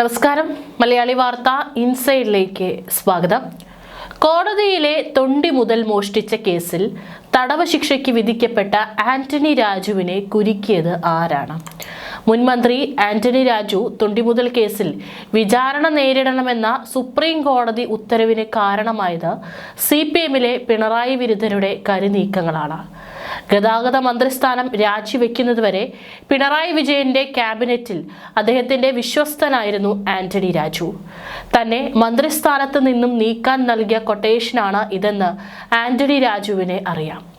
നമസ്കാരം. മലയാളി വാർത്ത ഇൻസൈഡിലേക്ക് സ്വാഗതം. കോടതിയിലെ തൊണ്ടി മുതൽ മോഷ്ടിച്ച കേസിൽ തടവ് ശിക്ഷയ്ക്ക് വിധിക്കപ്പെട്ട ആന്റണി രാജുവിനെ കുരുക്കിയത് ആരാണ്? മുൻമന്ത്രി ആന്റണി രാജു തൊണ്ടി മുതൽ കേസിൽ വിചാരണ നേരിടണമെന്ന സുപ്രീം കോടതി ഉത്തരവിന് കാരണമായത് സി പി എമ്മിലെ പിണറായി വിരുദ്ധരുടെ കരുനീക്കങ്ങളാണ്. ഗതാഗത മന്ത്രിസ്ഥാനം രാജിവെക്കുന്നതുവരെ പിണറായി വിജയന്റെ ക്യാബിനറ്റിൽ അദ്ദേഹത്തിന്റെ വിശ്വസ്തനായിരുന്നു ആന്റണി രാജു. തന്നെ മന്ത്രിസ്ഥാനത്ത് നിന്നും നീക്കാൻ നൽകിയ കൊട്ടേഷനാണ് ഇതെന്ന് ആന്റണി രാജുവിനെ അറിയാം.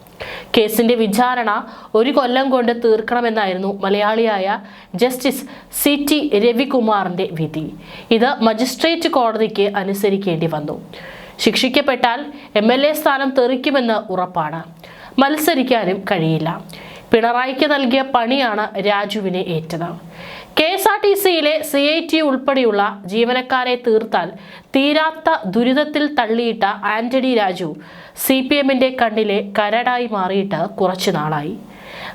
കേസിന്റെ വിചാരണ ഒരു കൊല്ലം കൊണ്ട് തീർക്കണമെന്നായിരുന്നു മലയാളിയായ ജസ്റ്റിസ് സി ടി രവികുമാറിന്റെ വിധി. ഇത് മജിസ്ട്രേറ്റ് കോടതിക്ക് അനുസരിക്കേണ്ടി വന്നു. ശിക്ഷിക്കപ്പെട്ടാൽ എം എൽ എ സ്ഥാനം തെറിക്കുമെന്ന് ഉറപ്പാണ്. മത്സരിക്കാനും കഴിയില്ല. പിണറായിക്ക് നൽകിയ പണിയാണ് രാജുവിനെ ഏറ്റത്. കെ എസ് ആർ ടി സിയിലെ സി ഐ ടി ഉൾപ്പെടെയുള്ള ജീവനക്കാരെ തീർത്താൽ തീരാത്ത ദുരിതത്തിൽ തള്ളിയിട്ട ആന്റണി രാജു സി പി എമ്മിന്റെ കണ്ണിലെ കരടായി മാറിയിട്ട് കുറച്ചു നാളായി.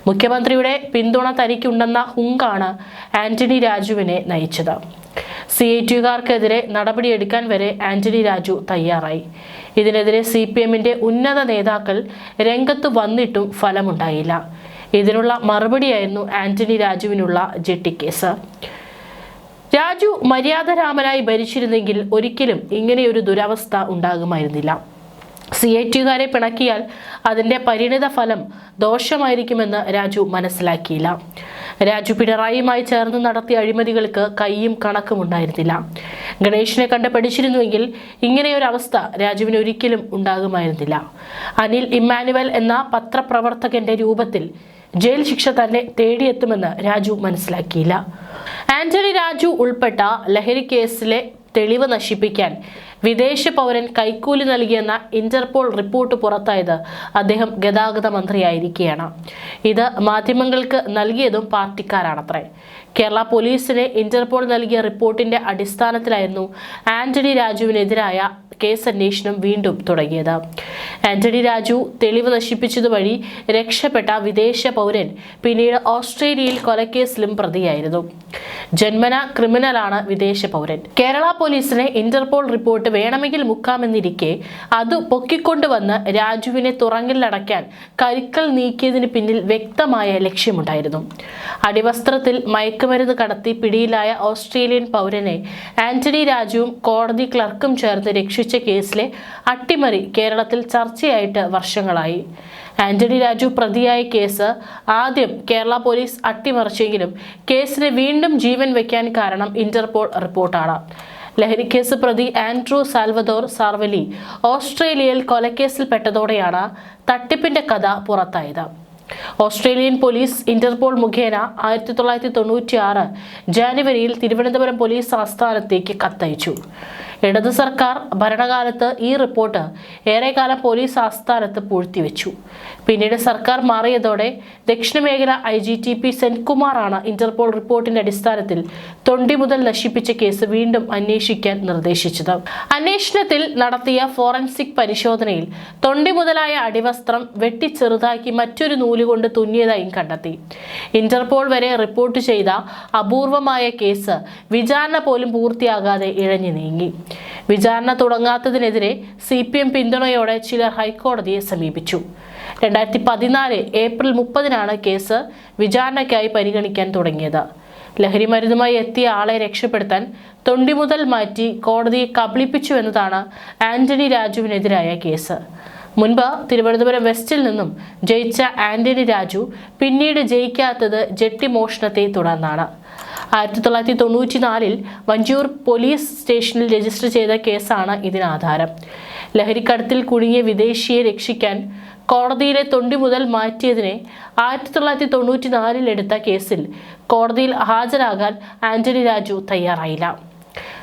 മുഖ്യമന്ത്രിയുടെ പിന്തുണ തനിക്കുണ്ടെന്ന ഹുങ്കാണ് ആന്റണി രാജുവിനെ നയിച്ചത്. സി ഐ ടിയുകാർക്കെതിരെ നടപടിയെടുക്കാൻ വരെ ആന്റണി രാജു തയ്യാറായി. ഇതിനെതിരെ സി പി എമ്മിന്റെ ഉന്നത നേതാക്കൾ രംഗത്ത് വന്നിട്ടും ഫലമുണ്ടായില്ല. ഇതിനുള്ള മറുപടിയായിരുന്നു ആന്റണി രാജുവിനുള്ള ജെട്ടിക്കേസ്. രാജു മര്യാദരാമനായി ഭരിച്ചിരുന്നെങ്കിൽ ഒരിക്കലും ഇങ്ങനെയൊരു ദുരവസ്ഥ ഉണ്ടാകുമായിരുന്നില്ല. സി ഐ ടിയുകാരെ പിണക്കിയാൽ അതിന്റെ പരിണിത ഫലം ദോഷമായിരിക്കുമെന്ന് രാജു മനസ്സിലാക്കിയില്ല. രാജു പിണറായിയുമായി ചേർന്ന് നടത്തിയ അഴിമതികൾക്ക് കൈയും കണക്കും ഉണ്ടായിരുന്നില്ല. ഗണേഷിനെ കണ്ട് പഠിച്ചിരുന്നുവെങ്കിൽ ഇങ്ങനെയൊരവസ്ഥ രാജുവിന് ഒരിക്കലും ഉണ്ടാകുമായിരുന്നില്ല. അനിൽ ഇമ്മാനുവൽ എന്ന പത്രപ്രവർത്തകന്റെ രൂപത്തിൽ ജയിൽ ശിക്ഷ തന്നെ തേടിയെത്തുമെന്ന് രാജു മനസ്സിലാക്കിയില്ല. ആന്റണി രാജു ഉൾപ്പെട്ട ലഹരി കേസിലെ തെളിവ് നശിപ്പിക്കാൻ വിദേശ പൗരൻ കൈക്കൂലി നൽകിയെന്ന ഇന്റർപോൾ റിപ്പോർട്ട് പുറത്തായത് അദ്ദേഹം ഗതാഗത മന്ത്രിയായിരിക്കുകയാണ് ഇത് മാധ്യമങ്ങൾക്ക് നൽകിയതും പാർട്ടിക്കാരാണത്രേ. കേരള പോലീസിന് ഇന്റർപോൾ നൽകിയ റിപ്പോർട്ടിന്റെ അടിസ്ഥാനത്തിലായിരുന്നു ആന്റണി രാജുവിനെതിരായ കേസ് അന്വേഷണം വീണ്ടും തുടങ്ങിയത്. ആന്റണി രാജു തെളിവ് നശിപ്പിച്ചതുവഴി രക്ഷപ്പെട്ട വിദേശ പൗരൻ പിന്നീട് ഓസ്ട്രേലിയയിൽ കൊലക്കേസിലും പ്രതിയായിരുന്നു. ജന്മന ക്രിമിനലാണ് വിദേശ പൗരൻ. കേരള പോലീസിന് ഇന്റർപോൾ റിപ്പോർട്ട് വേണമെങ്കിൽ മുക്കാമെന്നിരിക്കെ അത് പൊക്കിക്കൊണ്ടുവന്ന് രാജുവിനെ തുറങ്കിലടയ്ക്കാൻ കരുക്കൾ നീക്കിയതിന് പിന്നിൽ വ്യക്തമായ ലക്ഷ്യമുണ്ടായിരുന്നു. അടിവസ്ത്രത്തിൽ മയക്കുമരുന്ന് കടത്തി പിടിയിലായ ഓസ്ട്രേലിയൻ പൗരനെ ആന്റണി രാജുവും കോടതി ക്ലർക്കും ചേർന്ന് രക്ഷിച്ച കേസിലെ അട്ടിമറി കേരളത്തിൽ ചർച്ചയായിട്ട് വർഷങ്ങളായി. ആന്റണി രാജു പ്രതിയായ കേസ് ആദ്യം കേരള പോലീസ് അട്ടിമറിച്ചെങ്കിലും കേസിന് വീണ്ടും ജീവൻ വയ്ക്കാൻ കാരണം ഇന്റർപോൾ റിപ്പോർട്ടാണ്. ലഹരിക്കേസ് പ്രതി ആൻഡ്രൂ സാൽവദോർ സാർവലി ഓസ്ട്രേലിയയിൽ കൊലക്കേസിൽപ്പെട്ടതോടെയാണ് തട്ടിപ്പിന്റെ കഥ പുറത്തായത്. ഓസ്ട്രേലിയൻ പോലീസ് ഇന്റർപോൾ മുഖേന ആയിരത്തി തൊള്ളായിരത്തി തൊണ്ണൂറ്റി ആറ് ജാനുവരിയിൽ തിരുവനന്തപുരം പോലീസ് ആസ്ഥാനത്തേക്ക് കത്തയച്ചു. ഇടത് സർക്കാർ ഭരണകാലത്ത് ഈ റിപ്പോർട്ട് ഏറെക്കാലം പോലീസ് ആസ്ഥാനത്ത് പൂഴ്ത്തിവെച്ചു. പിന്നീട് സർക്കാർ മാറിയതോടെ ദക്ഷിണ മേഖല ഐ ജി ടി പി സെൻകുമാറാണ് ഇന്റർപോൾ റിപ്പോർട്ടിന്റെ അടിസ്ഥാനത്തിൽ തൊണ്ടി മുതൽ നശിപ്പിച്ച കേസ് വീണ്ടും അന്വേഷിക്കാൻ നിർദ്ദേശിച്ചത്. അന്വേഷണത്തിൽ നടത്തിയ ഫോറൻസിക് പരിശോധനയിൽ തൊണ്ടി മുതലായ അടിവസ്ത്രം വെട്ടിച്ചെറുതാക്കി മറ്റൊരു നൂലുകൊണ്ട് തുന്നിയതായും കണ്ടെത്തി. ഇന്റർപോൾ വരെ റിപ്പോർട്ട് ചെയ്ത അപൂർവമായ കേസ് വിചാരണ പോലും പൂർത്തിയാകാതെ ഇഴഞ്ഞു നീങ്ങി. വിചാരണ തുടങ്ങാത്തതിനെതിരെ സി പി എം പിന്തുണയോടെ ചിലർ ഹൈക്കോടതിയെ സമീപിച്ചു. രണ്ടായിരത്തി പതിനാല് ഏപ്രിൽ മുപ്പതിനാണ് കേസ് വിചാരണയ്ക്കായി പരിഗണിക്കാൻ തുടങ്ങിയത്. ലഹരി മരുന്നുമായി എത്തിയ ആളെ രക്ഷപ്പെടുത്താൻ തൊണ്ടി മുതൽ മാറ്റി കോടതിയെ കബളിപ്പിച്ചു എന്നതാണ് ആന്റണി രാജുവിനെതിരായ കേസ്. മുൻപ് തിരുവനന്തപുരം വെസ്റ്റിൽ നിന്നും ജയിച്ച ആന്റണി രാജു പിന്നീട് ജയിക്കാത്തത് ജെട്ടി മോഷണത്തെ തുടർന്നാണ്. ആയിരത്തി തൊള്ളായിരത്തി തൊണ്ണൂറ്റി നാലിൽ വഞ്ചൂർ പോലീസ് സ്റ്റേഷനിൽ രജിസ്റ്റർ ചെയ്ത കേസാണ് ഇതിനാധാരം. ലഹരിക്കടത്തിൽ കുടുങ്ങിയ വിദേശിയെ രക്ഷിക്കാൻ കോടതിയിലെ തൊണ്ടി മുതൽ മാറ്റിയതിനെ ആയിരത്തി തൊള്ളായിരത്തി തൊണ്ണൂറ്റി നാലിൽ എടുത്ത കേസിൽ കോടതിയിൽ ഹാജരാകാൻ ആന്റണി രാജു തയ്യാറായില്ല.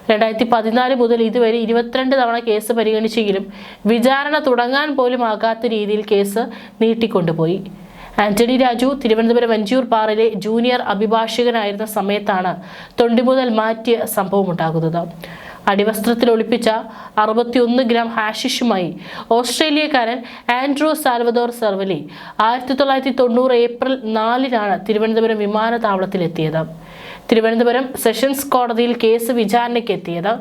രണ്ടായിരത്തി പതിനാല് മുതൽ ഇതുവരെ ഇരുപത്തിരണ്ട് തവണ കേസ് പരിഗണിച്ചെങ്കിലും വിചാരണ തുടങ്ങാൻ പോലും ആകാത്ത രീതിയിൽ കേസ് നീട്ടിക്കൊണ്ടുപോയി. ആന്റണി രാജു തിരുവനന്തപുരം വഞ്ചിയൂർ പാറയിലെ ജൂനിയർ അഭിഭാഷകനായിരുന്ന സമയത്താണ് തൊണ്ടിമുതൽ മാറ്റിയ സംഭവമുണ്ടാകുന്നത് അടിവസ്ത്രത്തിൽ ഒളിപ്പിച്ച അറുപത്തിയൊന്ന് ഗ്രാം ഹാഷിഷുമായി ഓസ്ട്രേലിയക്കാരൻ ആൻഡ്രൂ സാൽവദോർ സർവലി ആയിരത്തി തൊള്ളായിരത്തി തൊണ്ണൂറ് ഏപ്രിൽ നാലിനാണ് തിരുവനന്തപുരം വിമാനത്താവളത്തിലെത്തിയത്. തിരുവനന്തപുരം സെഷൻസ് കോടതിയിൽ കേസ് വിചാരണയ്ക്ക് എത്തിയത്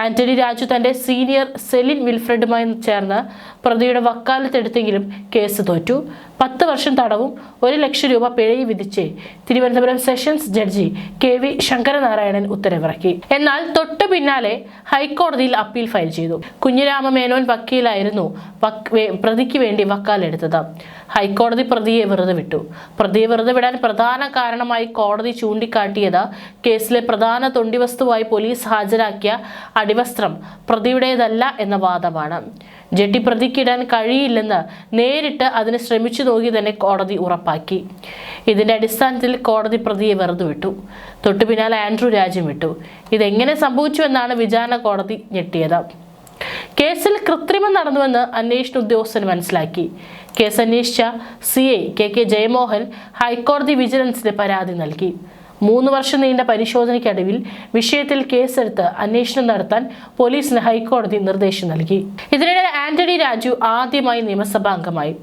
ആന്റണി രാജു തന്റെ സീനിയർ സെലിൻ വിൽഫ്രഡുമായി ചേർന്ന് പ്രതിയുടെ വക്കാലത്തെടുത്തെങ്കിലും കേസ് തോറ്റു. പത്ത് വർഷം തടവും ഒരു ലക്ഷം രൂപ പിഴയും വിധിച്ച് Thiruvananthapuram sessions judge K V Sankaranarayanan ഉത്തരവിറക്കി. എന്നാൽ തൊട്ടു പിന്നാലെ ഹൈക്കോടതിയിൽ അപ്പീൽ ഫയൽ ചെയ്തു. കുഞ്ഞിരാമ മേനോൻ വക്കീലായിരുന്നു പ്രതിക്ക് വേണ്ടി വക്കാലെടുത്തത് ഹൈക്കോടതി പ്രതിയെ വെറുതെ വിട്ടു. പ്രതിയെ വെറുതെ വിടാൻ പ്രധാന കാരണമായി കോടതി ചൂണ്ടിക്കാട്ടിയത് കേസിലെ പ്രധാന തൊണ്ടിവസ്തുവായി പോലീസ് ഹാജരാക്കിയ അടിവസ്ത്രം പ്രതിയുടേതല്ല എന്ന വാദമാണ്. ജഡ്ജി പ്രതിക്കിടാൻ കഴിയില്ലെന്ന് നേരിട്ട് അതിന് ശ്രമിച്ചു നോക്കി തന്നെ കോടതി ഉറപ്പാക്കി. ഇതിന്റെ അടിസ്ഥാനത്തിൽ കോടതി പ്രതിയെ വെറുതെ വിട്ടു. തൊട്ടു പിന്നാലെ ആൻഡ്രു രാജ്യം വിട്ടു. ഇതെങ്ങനെ സംഭവിച്ചു എന്നാണ് വിചാരണ കോടതി ഞെട്ടിയത്. കേസിൽ കൃത്രിമം നടന്നുവെന്ന് അന്വേഷണ ഉദ്യോഗസ്ഥൻ മനസ്സിലാക്കി. കേസ് അന്വേഷിച്ച C I K K Jayamohan ഹൈക്കോടതി വിജിലൻസിന് പരാതി നൽകി. മൂന്ന് വർഷം നീണ്ട പരിശോധനയ്ക്കടുവിൽ വിഷയത്തിൽ കേസെടുത്ത് അന്വേഷണം നടത്താൻ പോലീസിന് ഹൈക്കോടതി നിർദ്ദേശം നൽകി. ഇതിനിടെ ആന്റണി രാജു ആദ്യമായി നിയമസഭാ അംഗമായി.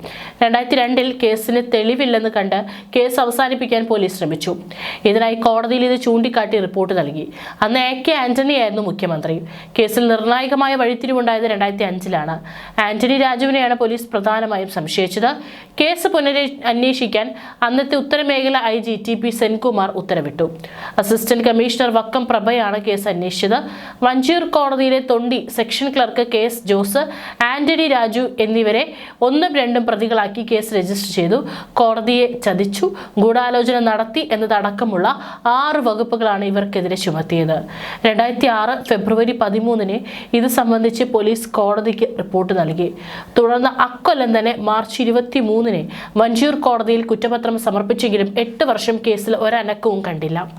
രണ്ടായിരത്തി രണ്ടിൽ കേസിന് തെളിവില്ലെന്ന് കണ്ട് കേസ് അവസാനിപ്പിക്കാൻ പോലീസ് ശ്രമിച്ചു. ഇതിനായി കോടതിയിൽ ഇത് ചൂണ്ടിക്കാട്ടി റിപ്പോർട്ട് നൽകി. അന്ന് എ കെ ആന്റണിയായിരുന്നു മുഖ്യമന്ത്രി. കേസിൽ നിർണായകമായ വഴിത്തിരിവുണ്ടായത് രണ്ടായിരത്തി അഞ്ചിലാണ് ആന്റണി രാജുവിനെയാണ് പോലീസ് പ്രധാനമായും സംശയിച്ചത്. കേസ് പുനര അന്വേഷിക്കാൻ അന്നത്തെ ഉത്തരമേഖല I G T P Senkumar ഉത്തരവിട്ടു. അസിസ്റ്റന്റ് കമ്മീഷണർ വക്കം പ്രഭയാണ് കേസ് അന്വേഷിച്ചത്. വഞ്ചിയൂർ കോടതിയിലെ തൊണ്ടി section clerk K S Jose Antony Raju എന്നിവരെ ഒന്നും രണ്ടും പ്രതികളാക്കി കേസ് രജിസ്റ്റർ ചെയ്തു. കോടതിയെ ചതിച്ചു ഗൂഢാലോചന നടത്തി എന്നതടക്കമുള്ള ആറ് വകുപ്പുകളാണ് ഇവർക്കെതിരെ ചുമത്തിയത്. രണ്ടായിരത്തി ആറ് ഫെബ്രുവരി പതിമൂന്നിന് ഇത് സംബന്ധിച്ച് പോലീസ് കോടതിക്ക് റിപ്പോർട്ട് നൽകി. തുടർന്ന് അക്കൊല്ലം തന്നെ മാർച്ച് ഇരുപത്തി മൂന്നിന് വഞ്ചിയൂർ കോടതിയിൽ കുറ്റപത്രം സമർപ്പിച്ചെങ്കിലും എട്ട് വർഷം കേസിൽ ഒരനക്കവും കണ്ടില്ല.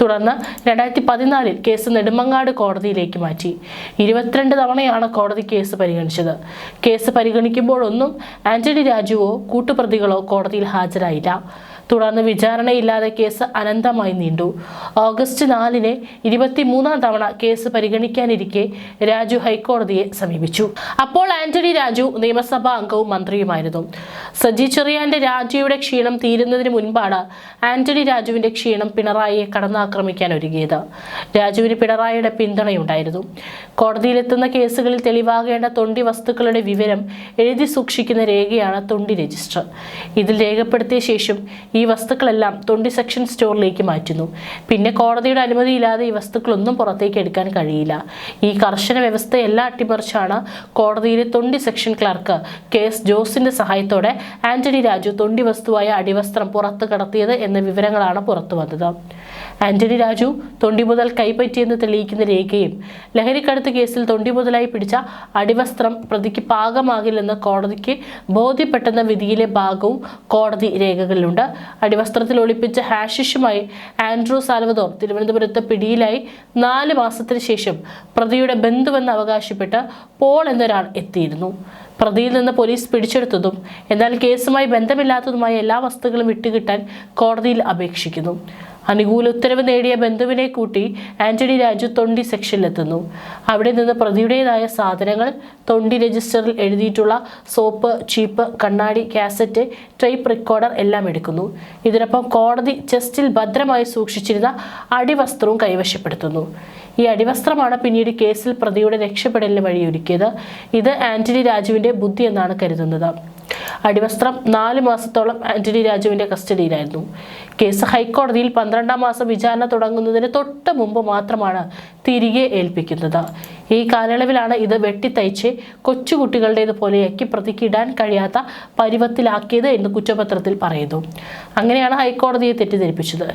തുടർന്ന് രണ്ടായിരത്തി പതിനാലിൽ കേസ് നെടുമങ്ങാട് കോടതിയിലേക്ക് മാറ്റി. ഇരുപത്തിരണ്ട് തവണയാണ് കോടതി കേസ് പരിഗണിച്ചത്. കേസ് പരിഗണിക്കുമ്പോഴൊന്നും ആന്റണി രാജുവോ കൂട്ടുപ്രതികളോ കോടതിയിൽ ഹാജരായില്ല. തുടർന്ന് വിചാരണയില്ലാതെ കേസ് അനന്തമായി നീണ്ടു. ഓഗസ്റ്റ് നാലിന് ഇരുപത്തിമൂന്നാം തവണ കേസ് പരിഗണിക്കാനിരിക്കെ രാജു ഹൈക്കോടതിയെ സമീപിച്ചു. അപ്പോൾ ആന്റണി രാജു നിയമസഭാ അംഗവും മന്ത്രിയുമായിരുന്നു. സജി ചെറിയാന്റെ രാജിയുടെ ക്ഷീണം തീരുന്നതിന് മുൻപാണ് ആന്റണി രാജുവിന്റെ ക്ഷീണം പിണറായിയെ കടന്നാക്രമിക്കാൻ ഒരുങ്ങിയത് രാജുവിന് പിണറായിയുടെ പിന്തുണയുണ്ടായിരുന്നു. കോടതിയിലെത്തുന്ന കേസുകളിൽ തെളിവാകേണ്ട തൊണ്ടി വസ്തുക്കളുടെ വിവരം എഴുതി സൂക്ഷിക്കുന്ന രേഖയാണ് തൊണ്ടി രജിസ്റ്റർ. ഇതിൽ രേഖപ്പെടുത്തിയ ശേഷം ഈ വസ്തുക്കളെല്ലാം തൊണ്ടി സെക്ഷൻ സ്റ്റോറിലേക്ക് മാറ്റുന്നു. പിന്നെ കോടതിയുടെ അനുമതിയില്ലാതെ ഈ വസ്തുക്കളൊന്നും പുറത്തേക്ക് എടുക്കാൻ കഴിയില്ല. ഈ കർശന വ്യവസ്ഥയെല്ലാം അട്ടിമറിച്ചാണ് കോടതിയിലെ തൊണ്ടി സെക്ഷൻ ക്ലർക്ക് കെ എസ് ജോസിന്റെ സഹായത്തോടെ ആന്റണി രാജു തൊണ്ടി വസ്തുവായ അടിവസ്ത്രം പുറത്ത് കടത്തിയത് എന്ന വിവരങ്ങളാണ് പുറത്തു വന്നത്. ആന്റണി രാജു തൊണ്ടി മുതൽ കൈപ്പറ്റിയെന്ന് തെളിയിക്കുന്ന രേഖയും ലഹരിക്കടത്ത് കേസിൽ തൊണ്ടി മുതലായി പിടിച്ച അടിവസ്ത്രം പ്രതിക്ക് പാകമാകില്ലെന്ന് കോടതിക്ക് ബോധ്യപ്പെട്ടെന്ന വിധിയിലെ ഭാഗവും കോടതി രേഖകളിലുണ്ട്. അടിവസ്ത്രത്തിൽ ഒളിപ്പിച്ച ഹാഷിഷുമായി ആൻഡ്രൂ സാൽവദോർ തിരുവനന്തപുരത്ത് പിടിയിലായി നാല് മാസത്തിന് ശേഷം പ്രതിയുടെ ബന്ധുവെന്ന് അവകാശപ്പെട്ട് പോൾ എന്നൊരാൾ എത്തിയിരുന്നു. പ്രതിയിൽ നിന്ന് പോലീസ് പിടിച്ചെടുത്തതും എന്നാൽ കേസുമായി ബന്ധമില്ലാത്തതുമായ എല്ലാ വസ്തുക്കളും വിട്ടുകിട്ടാൻ കോടതിയിൽ അപേക്ഷിക്കുന്നു. അനുകൂല ഉത്തരവ് നേടിയ ബന്ധുവിനെ കൂട്ടി ആന്റണി രാജു തൊണ്ടി സെക്ഷനിലെത്തുന്നു. അവിടെ നിന്ന് പ്രതിയുടേതായ സാധനങ്ങൾ തൊണ്ടി രജിസ്റ്ററിൽ എഴുതിയിട്ടുള്ള സോപ്പ് ചീപ്പ് കണ്ണാടി കാസറ്റ് ടൈപ്പ് റെക്കോർഡർ എല്ലാം എടുക്കുന്നു. ഇതിനൊപ്പം കോടതി ചെസ്റ്റിൽ ഭദ്രമായി സൂക്ഷിച്ചിരുന്ന അടിവസ്ത്രവും കൈവശപ്പെടുത്തുന്നു. ഈ അടിവസ്ത്രമാണ് പിന്നീട് കേസിൽ പ്രതിയുടെ രക്ഷപ്പെടലിന് വഴിയൊരുക്കിയത്. ഇത് ആന്റണി രാജുവിന്റെ ബുദ്ധി എന്നാണ് കരുതുന്നത്. അടിവസ്ത്രം നാല് മാസത്തോളം ആന്റണി രാജുവിന്റെ കസ്റ്റഡിയിലായിരുന്നു. കേസ് ഹൈക്കോടതിയിൽ പന്ത്രണ്ടാം മാസം വിചാരണ തുടങ്ങുന്നതിന് തൊട്ട് മുമ്പ് മാത്രമാണ് തിരികെ ഏൽപ്പിക്കുന്നത്. ഈ കാലയളവിലാണ് ഇത് വെട്ടിത്തയ്ച്ച് കൊച്ചുകുട്ടികളുടേതുപോലെയാക്കി പ്രതിക്കിടാൻ കഴിയാത്ത പരുവത്തിലാക്കിയത് എന്ന് കുറ്റപത്രത്തിൽ പറയുന്നു. അങ്ങനെയാണ് ഹൈക്കോടതിയെ തെറ്റിദ്ധരിപ്പിച്ചത്.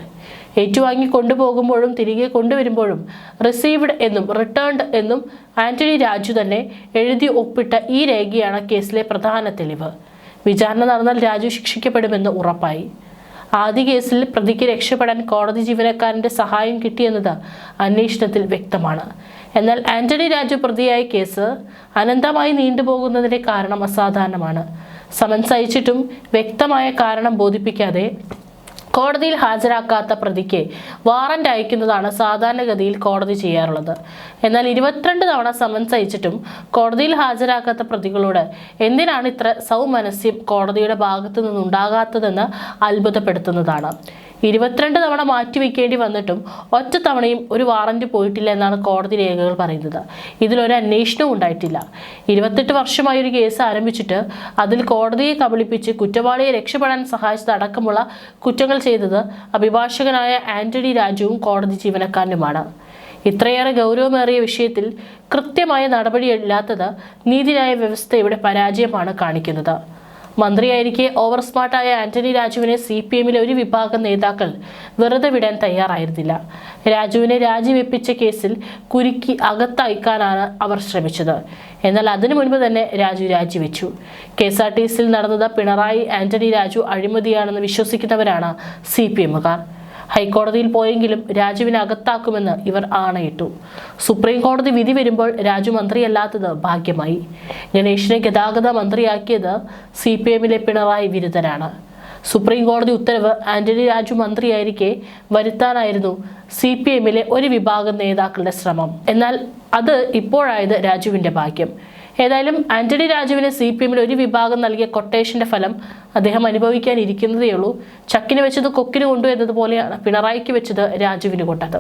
ഏറ്റുവാങ്ങി കൊണ്ടുപോകുമ്പോഴും തിരികെ കൊണ്ടുവരുമ്പോഴും റിസീവ്ഡ് എന്നും റിട്ടേൺഡ് എന്നും ആന്റണി രാജു തന്നെ എഴുതി ഒപ്പിട്ട ഈ രേഖയാണ് കേസിലെ പ്രധാന തെളിവ്. വിചാരണ നടന്നാൽ രാജു ശിക്ഷിക്കപ്പെടുമെന്ന് ഉറപ്പായി. ആദ്യ കേസിൽ പ്രതിക്ക് രക്ഷപ്പെടാൻ കോടതി ജീവനക്കാരന്റെ സഹായം കിട്ടിയെന്നത് അന്വേഷണത്തിൽ വ്യക്തമാണ്. എന്നാൽ ആന്റണി രാജു പ്രതിയായ കേസ് അനന്തമായി നീണ്ടുപോകുന്നതിന്റെ കാരണം അസാധാരണമാണ്. സമൻസ് അയച്ചിട്ടും വ്യക്തമായ കാരണം ബോധിപ്പിക്കാതെ കോടതിയിൽ ഹാജരാക്കാത്ത പ്രതിക്ക് വാറന്റ് അയക്കുന്നതാണ് സാധാരണഗതിയിൽ കോടതി ചെയ്യാറുള്ളത്. എന്നാൽ ഇരുപത്തിരണ്ട് തവണ സമൻസ് അയച്ചിട്ടും കോടതിയിൽ ഹാജരാക്കാത്ത പ്രതികളോട് എന്തിനാണ് ഇത്ര സൗമനസ്യം കോടതിയുടെ ഭാഗത്തു നിന്നുണ്ടാകാത്തതെന്ന് അത്ഭുതപ്പെടുത്തുന്നതാണ്. ഇരുപത്തിരണ്ട് തവണ മാറ്റിവെക്കേണ്ടി വന്നിട്ടും ഒറ്റ തവണയും ഒരു വാറന്റ് പോയിട്ടില്ല എന്നാണ് കോടതി രേഖകൾ പറയുന്നത്. ഇതിലൊരു അന്വേഷണവും ഉണ്ടായിട്ടില്ല. ഇരുപത്തെട്ട് വർഷമായി ഒരു കേസ് ആരംഭിച്ചിട്ട് അതിൽ കോടതിയെ കബളിപ്പിച്ച് കുറ്റവാളിയെ രക്ഷപ്പെടാൻ സഹായിച്ചതടക്കമുള്ള കുറ്റങ്ങൾ ചെയ്തത് അഭിഭാഷകനായ ആന്റണി രാജുവും കോടതി ജീവനക്കാരനുമാണ്. ഇത്രയേറെ ഗൗരവമേറിയ വിഷയത്തിൽ കൃത്യമായ നടപടിയില്ലാത്തത് നീതിന്യായ വ്യവസ്ഥയുടെ പരാജയമാണ് കാണിക്കുന്നത്. മന്ത്രിയായിരിക്കെ ഓവർ സ്മാർട്ടായ ആന്റണി രാജുവിനെ സി പി എമ്മിലെ ഒരു വിഭാഗം നേതാക്കൾ വെറുതെ വിടാൻ തയ്യാറായിരുന്നില്ല. രാജുവിനെ രാജിവെപ്പിച്ച കേസിൽ കുരുക്കി അകത്തയക്കാനാണ് അവർ ശ്രമിച്ചത്. എന്നാൽ അതിനു മുൻപ് തന്നെ രാജു രാജിവെച്ചു. കെ എസ് ആർ ടി സിയിൽ നടന്നത് പിണറായി ആന്റണി രാജു അഴിമതിയാണെന്ന് വിശ്വസിക്കുന്നവരാണ് സി പി എമ്മുകാർ ഹൈക്കോടതിയിൽ പോയെങ്കിലും രാജുവിനെ അകത്താക്കുമെന്ന് ഇവർ ആണയിട്ടു. സുപ്രീം കോടതി വിധി വരുമ്പോൾ രാജു മന്ത്രിയല്ലാത്തത് ഭാഗ്യമായി. ഗണേഷിനെ ഗതാഗത മന്ത്രിയാക്കിയത് സി പി എമ്മിലെ പിണറായി വിരുദ്ധനാണ്. സുപ്രീം കോടതി ഉത്തരവ് ആന്റണി രാജു മന്ത്രിയായിരിക്കെ വരുത്താനായിരുന്നു സി പി എമ്മിലെ ഒരു വിഭാഗം നേതാക്കളുടെ ശ്രമം. എന്നാൽ അത് ഇപ്പോഴായത് രാജുവിന്റെ ഭാഗ്യം. ഏതായാലും ആന്റണി രാജുവിന് സി പി എമ്മിൽ ഒരു വിഭാഗം നൽകിയ കൊട്ടേഷന്റെ ഫലം അദ്ദേഹം അനുഭവിക്കാനിരിക്കുന്നതേ ഉള്ളൂ ചക്കിന് വെച്ചത് കൊക്കിന് കൊണ്ടു എന്നതുപോലെയാണ് പിണറായിക്ക് വെച്ചത് രാജുവിന് കൊണ്ടത്.